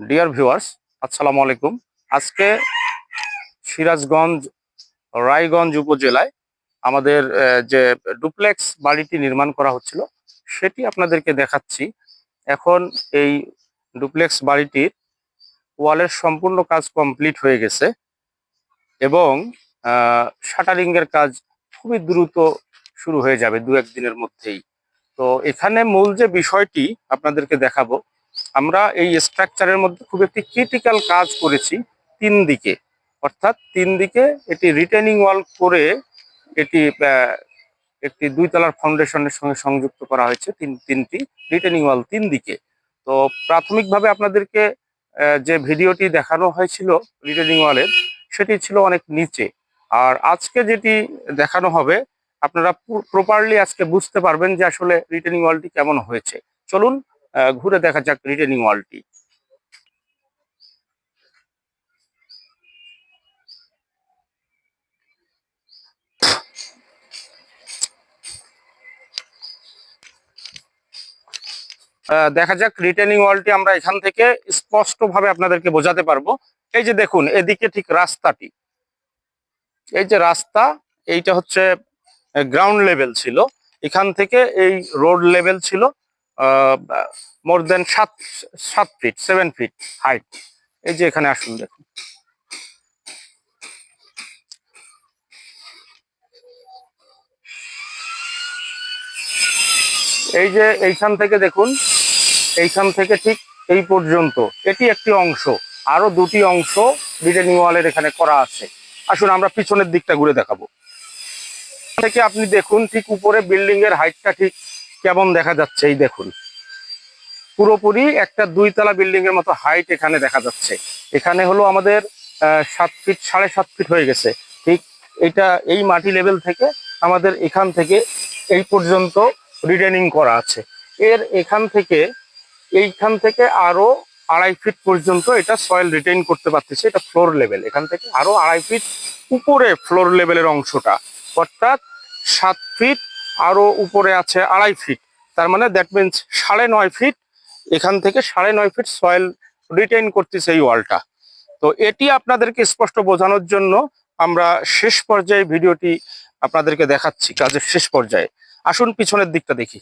Dear viewers আসসালামু আলাইকুম। আজকে সিরাজগঞ্জ, রায়গঞ্জ উপজেলায় আমাদের যে ডুপ্লেক্স বাড়িটি নির্মাণ করা হচ্ছিল, সেটি আপনাদেরকে দেখাচ্ছি। এখন এই ডুপ্লেক্স বাড়িটির ওয়ালের সম্পূর্ণ কাজ কমপ্লিট হয়ে গেছে এবং শাটারিং এর কাজ খুবই দ্রুত শুরু হয়ে যাবে দু একদিনের মধ্যেই। তো এখানে মূল যে বিষয়টি আপনাদেরকে দেখাবো আমরা এই স্ট্রাকচারের মধ্যে খুব একটি ক্রিটিক্যাল কাজ করেছি তিন দিকে। অর্থাৎ তিন দিকে এটি রিটেনিং ওয়াল করে এটি একটি দুই তলার ফাউন্ডেশনের সঙ্গে সংযুক্ত করা হয়েছে তিন, তিনটি রিটেনিং ওয়াল তিন দিকে। তো প্রাথমিকভাবে আপনাদেরকে যে ভিডিওটি দেখানো হয়েছিল রিটেনিং ওয়ালের সেটি ছিল অনেক নিচে। আর আজকে যেটি দেখানো হবে, আপনারা প্রপারলি আজকে বুঝতে পারবেন যে আসলে রিটেনিং ওয়ালটি কেমন হয়েছে। চলুন ঘুরে দেখা যাক রিটেনিং ওয়ালটি দেখা যাক রিটেনিং ওয়ালটি আমরা এখান থেকে স্পষ্টভাবে আপনাদেরকে বোঝাতে পারব। এই যে দেখুন, এদিকে ঠিক রাস্তাটি। এই যে রাস্তা, এইটা হচ্ছে গ্রাউন্ড লেভেল ছিল। এখান থেকে এই রোড লেভেল ছিল। মোর দেন সাত সাত ফিট সেভেন ফিট হাইট এই যে এখানে আসুন, দেখুন। এই যে এইখান থেকে দেখুন, এইখান থেকে ঠিক এই পর্যন্ত। এটি একটি অংশ, আরও দুটি অংশ রিটেনিং ওয়ালের এখানে করা আছে। আসুন, আমরা পিছনের দিকটা ঘুরে দেখাবো। থেকে আপনি দেখুন, ঠিক উপরে বিল্ডিং এর হাইটটা ঠিক কেমন দেখা যাচ্ছে, এই দেখুন। পুরোপুরি একটা দুইতলা বিল্ডিং এর মতো হাইট এখানে দেখা যাচ্ছে। এখানে হলো আমাদের সাত ফিট সাড়ে সাত ফিট হয়ে গেছে। ঠিক এটা এই মাটি লেভেল থেকে আমাদের এখান থেকে এই পর্যন্ত রিটেনিং করা আছে। এর এখান থেকে, এইখান থেকে আরও আড়াই ফিট পর্যন্ত এটা সয়েল রিটেইন করতে পারতেছে। এটা ফ্লোর লেভেল এখান থেকে আরও আড়াই ফিট উপরে ফ্লোর লেভেলের অংশটা। অর্থাৎ সাত ফিট আরও উপরে আছে আড়াই ফিট তার মানে দ্যাট মিনস সাড়ে নয় ফিট এখান থেকে সাড়ে নয় ফিট সয়েল রিটেইন করতেছে এই ওয়ালটা। তো এটি আপনাদেরকে স্পষ্ট বোঝানোর জন্য আমরা শেষ পর্যায়ে ভিডিওটি আপনাদেরকে দেখাচ্ছি, কাজের শেষ পর্যায়ে। আসুন পিছনের দিকটা দেখি।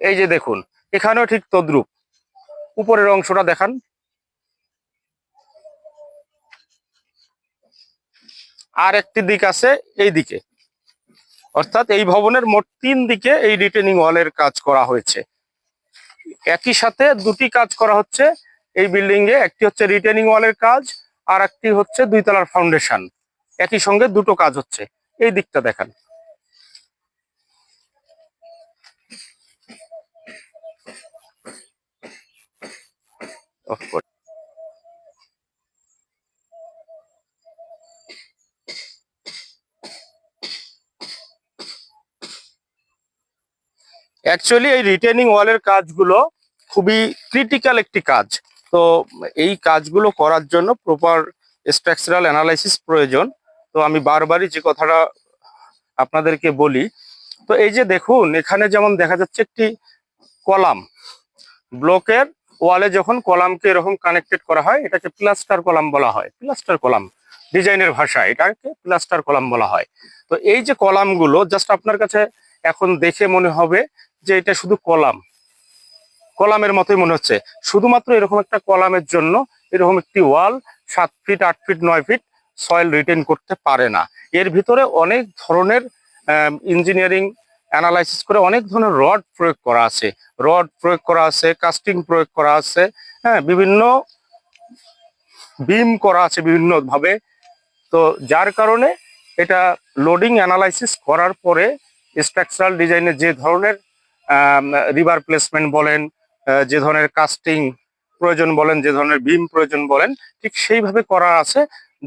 এই যে দেখুন, এখানেও ঠিক তদ্রুপ। উপরের অংশটা দেখান। আর একটি দিক আছে এই দিকে। অর্থাৎ এই ভবনের মোট তিন দিকে এই রিটেনিং ওয়ালের কাজ করা হয়েছে। একই সাথে দুটি কাজ করা হচ্ছে। এই বিল্ডিং এ একটি হচ্ছে রিটেনিং ওয়ালের কাজ, আর একটি হচ্ছে দুই তলার ফাউন্ডেশন একই সঙ্গে দুটো কাজ হচ্ছে। এই দিকটা দেখান। Of course. অ্যাকচুয়ালি এই রিটেনিং ওয়ালের কাজগুলো খুবই ক্রিটিক্যাল একটি কাজ। তো এই কাজগুলো করার জন্য প্রপার স্ট্রাকচারাল অ্যানালাইসিস প্রয়োজন। তো আমি বারবারই যে কথাটা আপনাদেরকে বলি, তো এই যে দেখুন, এখানে যেমন দেখা যাচ্ছে একটি কলাম। ব্লকের ওয়ালে যখন কলামকে এরকম কানেক্টেড করা হয়, এটাকে প্লাস্টার কলাম বলা হয়। প্লাস্টার কলাম, ডিজাইনের ভাষায় এটাকে প্লাস্টার কলাম বলা হয়। তো এই যে কলামগুলো জাস্ট আপনার কাছে এখন দেখে মনে হবে যে এটা শুধু কলাম। কলামের মতোই মনে হচ্ছে। শুধুমাত্র এরকম একটা কলামের জন্য এরকম একটি ওয়াল, সাত ফিট, আট ফিট, নয় ফিট সয়েল রিটেন করতে পারে না। এর ভিতরে অনেক ধরনের ইঞ্জিনিয়ারিং অ্যানালাইসিস করে অনেক ধরনের রড প্রয়োগ করা আছে। রড প্রয়োগ করা আছে কাস্টিং প্রয়োগ করা আছে হ্যাঁ বিভিন্ন বিম করা আছে বিভিন্ন ভাবে তো যার কারণে এটা লোডিং অ্যানালাইসিস করার পরে স্ট্রাকচারাল ডিজাইনের যে ধরনের রিভার প্লেসমেন্ট বলেন যে ধরনের কাস্টিং প্রয়োজন বলেন, যে ধরনের বিম প্রয়োজন বলেন, ঠিক সেইভাবে করা আছে।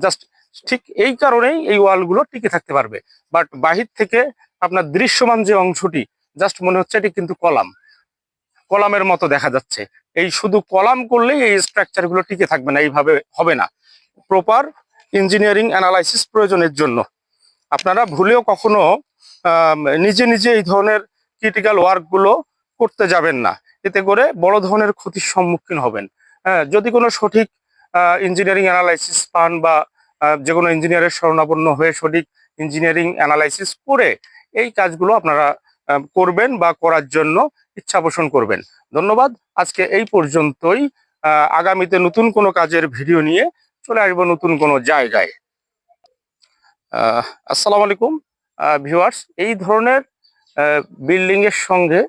জাস্ট ঠিক এই কারণেই এই ওয়ালগুলো টিকে থাকতে পারবে। বাট বাহির থেকে আপনার দৃশ্যমান যে অংশটি জাস্ট মনে হচ্ছে এটি কিন্তু কলাম। কলামের মতো দেখা যাচ্ছে। এই শুধু কলাম করলেই এই স্ট্রাকচারগুলো টিকে থাকবে না, এইভাবে হবে না। প্রপার ইঞ্জিনিয়ারিং অ্যানালাইসিস প্রয়োজনের জন্য। আপনারা ভুলেও কখনো নিজে নিজে এই ধরনের ক্রিটিক্যাল ওয়ার্কগুলো করতে যাবেন না। এতে করে বড় ধরনের ক্ষতির সম্মুখীন হবেন। হ্যাঁ যদি কোনো সঠিক ইঞ্জিনিয়ারিং অ্যানালাইসিস পান বা যে কোনো ইঞ্জিনিয়ারের শরণাপন্ন হয়ে সঠিক ইঞ্জিনিয়ারিং অ্যানালাইসিস করে এই কাজগুলো আপনারা করবেন বা করার জন্য ইচ্ছা পোষণ করবেন। ধন্যবাদ। আজকে এই পর্যন্তই। আগামীতে নতুন কোনো কাজের ভিডিও নিয়ে চলে আসব নতুন কোনো জায়গায়। আসসালামু আলাইকুম। ভিউয়ার্স এই ধরনের বিল্ডিং এর সঙ্গে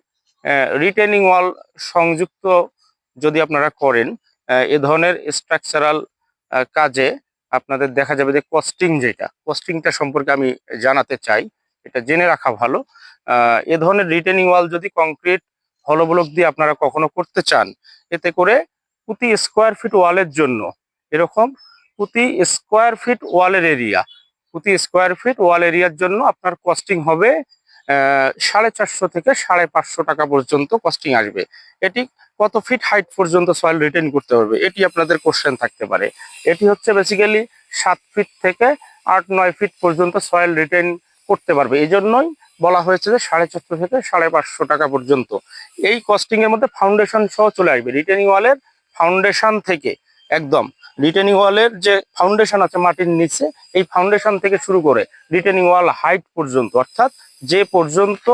রিটেনিং ওয়াল সংযুক্ত যদি আপনারা করেন এ ধরনের স্ট্রাকচারাল কাজে আপনাদের দেখা যাবে যে কস্টিং যেটা কস্টিংটা সম্পর্কে আমি জানাতে চাই, এটা জেনে রাখা ভালো। এ ধরনের রিটেনিং ওয়াল যদি কংক্রিট হলো ব্লক দিয়ে আপনারা কখনো করতে চান, এতে করে প্রতি স্কোয়ার ফিট ওয়ালের জন্য এরকম প্রতি স্কোয়ার ফিট ওয়ালের এরিয়া প্রতি স্কোয়ার ফিট ওয়াল এরিয়ার জন্য আপনার কস্টিং হবে সাড়ে চারশো থেকে সাড়ে পাঁচশো টাকা পর্যন্ত কস্টিং আসবে। এটি কত ফিট হাইট পর্যন্ত সয়েল রিটেন করতে পারবে, এটি আপনাদের কোশ্চেন থাকতে পারে। এটি হচ্ছে বেসিক্যালি সাত ফিট থেকে আট নয় ফিট পর্যন্ত সয়েল রিটেন করতে পারবে। এই জন্যই বলা হয়েছে যে সাড়ে চারশো থেকে সাড়ে পাঁচশো টাকা পর্যন্ত। এই কস্টিং এর মধ্যে ফাউন্ডেশন সহ চলে আসবে। রিটেনিং ওয়ালের ফাউন্ডেশন থেকে একদম রিটেনিং ওয়ালের যে ফাউন্ডেশন আছে মাটির নিচে, এই ফাউন্ডেশন থেকে শুরু করে রিটেনিং ওয়াল হাইট পর্যন্ত, অর্থাৎ যে পর্যন্ত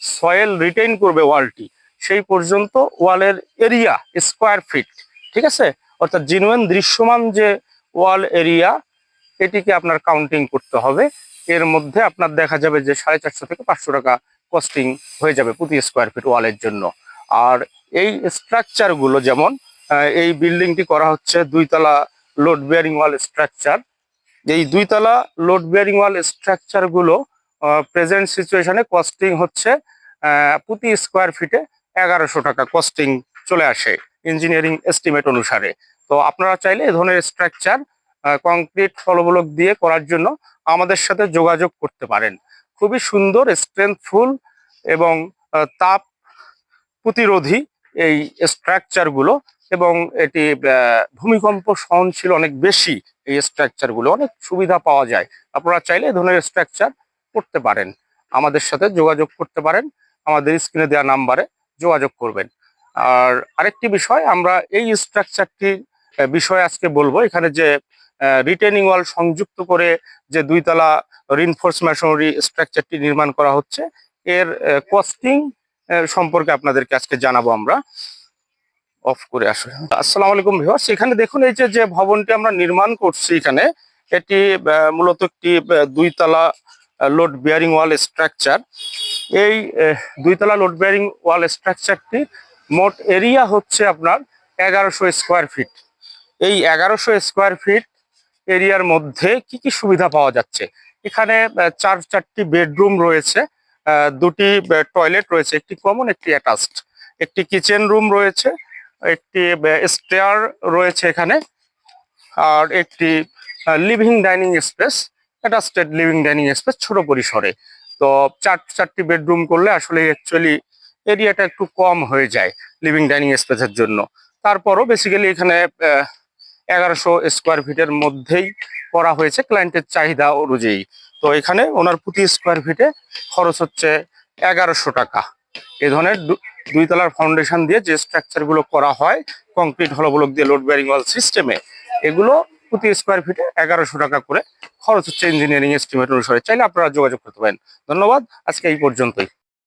সয়েল রিটেইন করবে ওয়ালটি সেই পর্যন্ত ওয়ালের এরিয়া স্কোয়ার ফিট ঠিক আছে? অর্থাৎ জিনুয়েন দৃশ্যমান যে ওয়াল এরিয়া এটিকে আপনার কাউন্টিং করতে হবে। এর মধ্যে আপনার দেখা যাবে যে সাড়ে চারশো থেকে পাঁচশো টাকা কস্টিং হয়ে যাবে প্রতি স্কোয়ার ফিট ওয়ালের জন্য। আর এই স্ট্রাকচারগুলো যেমন এই বিল্ডিংটি করা হচ্ছে দুইতলা লোড বেয়ারিং ওয়াল স্ট্রাকচার এই দুইতলা লোড বেয়ারিং ওয়াল স্ট্রাকচারগুলো প্রেজেন্ট সিচুয়েশনে কস্টিং হচ্ছে প্রতি স্কোয়ার ফিটে এগারোশো টাকা কস্টিং চলে আসে ইঞ্জিনিয়ারিং এস্টিমেট অনুসারে। তো আপনারা চাইলে এই ধরনের স্ট্রাকচার কংক্রিট ফলবলক দিয়ে করার জন্য আমাদের সাথে যোগাযোগ করতে পারেন। খুবই সুন্দর স্ট্রেংথফুল এবং তাপ প্রতিরোধী এই স্ট্রাকচারগুলো এবং এটি ভূমিকম্প সহনশীল অনেক বেশি এই স্ট্রাকচারগুলো অনেক সুবিধা পাওয়া যায়। আপনারা চাইলে এই ধরনের স্ট্রাকচার করতে পারেন। আমাদের সাথে যোগাযোগ করতে পারেন। আমাদের স্ক্রিনে দেওয়া নাম্বারে যোগাযোগ করবেন। আর আরেকটি বিষয়, আমরা এই স্ট্রাকচারটি বিষয়ে আজকে বলব। এখানে যে রিটেনিং ওয়াল সংযুক্ত করে যে দুইতলা রিনফোর্স মেশনারি স্ট্রাকচারটি নির্মাণ করা হচ্ছে, এর কস্টিং সম্পর্কে আপনাদেরকে আজকে জানাব আমরা। অফ করে আসলে আসসালামু আলাইকুম ভিউয়ার্স এখানে দেখুন এই যে যে ভবনটি আমরা নির্মাণ করছি এখানে, এটি মূলত একটি দুইতলা লোড বিয়ারিং ওয়াল স্ট্রাকচার এই দুইতলা লোড বিয়ারিং ওয়াল স্ট্রাকচারটি মোট এরিয়া হচ্ছে আপনার এগারোশো স্কোয়ার ফিট এই এগারোশো স্কোয়ার ফিট এরিয়ার মধ্যে কি কি সুবিধা পাওয়া যাচ্ছে? এখানে চার, চারটি বেডরুম রয়েছে দুটি টয়লেট রয়েছে, একটি কমন একটি অ্যাটাচড একটি কিচেন রুম রয়েছে একটি স্টেয়ার রয়েছে এখানে, আর একটি লিভিং ডাইনিং স্পেস এটা স্টেট লিভিং ডাইনিং স্পেস ছোট পরিসরে। তো চার, চারটি বেডরুম করলে আসলে অ্যাকচুয়ালি এরিয়াটা একটু কম হয়ে যায় লিভিং ডাইনিং স্পেসের জন্য। তারপরও বেসিক্যালি এখানে এগারোশো স্কোয়ার ফিটের মধ্যেই করা হয়েছে ক্লায়েন্টের চাহিদা অনুযায়ী। তো এখানে ওনার প্রতি স্কোয়ার ফিটে খরচ হচ্ছে এগারোশো টাকা। এ ধরনের দু- তলার ফাউন্ডেশন দিয়ে যে স্ট্রাকচারগুলো করা হয় কংক্রিট হলবলক দিয়ে লোড বেয়ারিং ওয়াল সিস্টেমে এগুলো প্রতি স্কোয়ার ফিটে এগারোশো টাকা করে। খরচ হচ্ছে ইঞ্জিনিয়ারিং এস্টিমেট অনুসারে। চাইলে আপনারা যোগাযোগ করতে পারেন। ধন্যবাদ। আজকে এই পর্যন্তই।